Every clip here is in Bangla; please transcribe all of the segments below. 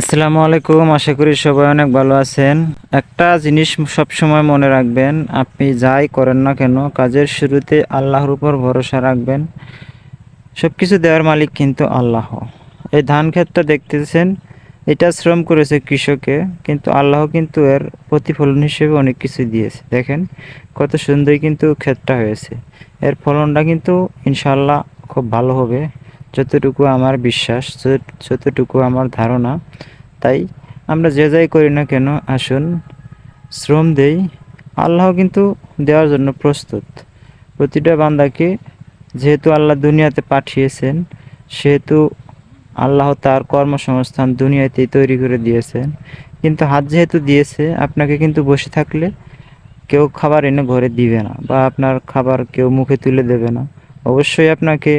আসসালামু আলাইকুম, আশা করি সবাই অনেক ভালো আছেন। একটা জিনিস সবসময় মনে রাখবেন, আপনি যাই করেন না কেন, কাজের শুরুতে আল্লাহর উপর ভরসা রাখবেন। সব কিছু দেওয়ার মালিক কিন্তু আল্লাহ। এই ধান ক্ষেতটা দেখতেছেন, এটা শ্রম করেছে কৃষকে, কিন্তু আল্লাহ কিন্তু এর প্রতিফলন হিসেবে অনেক কিছু দিয়েছে। দেখেন, কত সুন্দর কিন্তু ক্ষেতটা হয়েছে। এর ফলনটা কিন্তু ইনশাল্লাহ খুব ভালো হবে। যতটুকু আমার বিশ্বাস যতটুকু আমার ধারণা, তাই আমরা যে যাই করি না কেন, আসুন, শ্রম দেই। আল্লাহ কিন্তু দেওয়ার জন্য প্রস্তুত। প্রতিটা বান্দাকে যেহেতু আল্লাহ দুনিয়াতে পাঠিয়েছেন, সেহেতু আল্লাহ তার কর্মসংস্থান দুনিয়াতেই তৈরি করে দিয়েছেন। কিন্তু হাত যেহেতু দিয়েছে, আপনাকে কিন্তু বসে থাকলে কেউ খাবার এনে ঘরে দিবে না বা আপনার খাবার কেউ মুখে তুলে দেবে না। অবশ্যই আপনাকে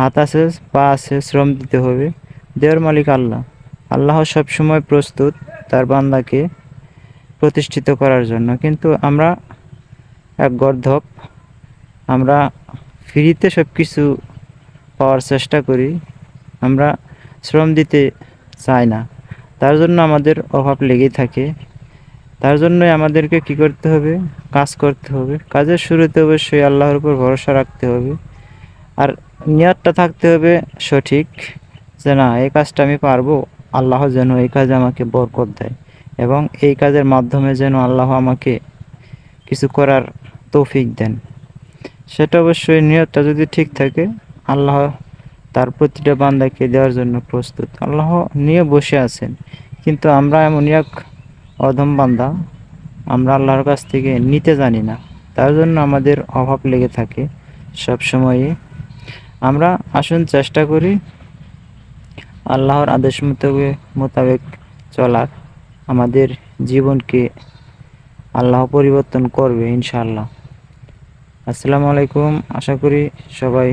হাত আছে, পা আছে, শ্রম দিতে হবে। দেওয়ার মালিক আল্লাহ। আল্লাহ সবসময় প্রস্তুত তার বান্দাকে প্রতিষ্ঠিত করার জন্য। কিন্তু আমরা এক গর্ধপ আমরা ফ্রিতে সব কিছু পাওয়ার চেষ্টা করি, আমরা শ্রম দিতে চাই না। তার জন্য আমাদের অভাব লেগেই থাকে। তার জন্যই আমাদেরকে কি করতে হবে? কাজ করতে হবে। কাজের শুরুতে অবশ্যই আল্লাহর উপর ভরসা রাখতে হবে। আর নিয়তটা থাকতে হবে সঠিক যে না, এই কাজটা আমি পারব। আল্লাহ যেন এই কাজে আমাকে বরকত দেয় এবং এই কাজের মাধ্যমে যেন আল্লাহ আমাকে কিছু করার তৌফিক দেন। সেটা অবশ্যই নিয়তটা যদি ঠিক থাকে, আল্লাহ তার প্রতিটা বান্দাকে দেওয়ার জন্য প্রস্তুত। আল্লাহ নিয়ে বসে আছেন, কিন্তু আমরা এমনই এক অধম বান্দা, আমরা আল্লাহর কাছ থেকে নিতে জানি না। তার জন্য আমাদের অভাব লেগে থাকে সব সময়ে আমরা আসুন চেষ্টা করি আল্লাহর আদেশ মোতাবেক মোতাবেক চলার, আমাদের জীবনকে আল্লাহ পরিবর্তন করবে ইনশাআল্লাহ। আসসালামু আলাইকুম, আশা করি সবাই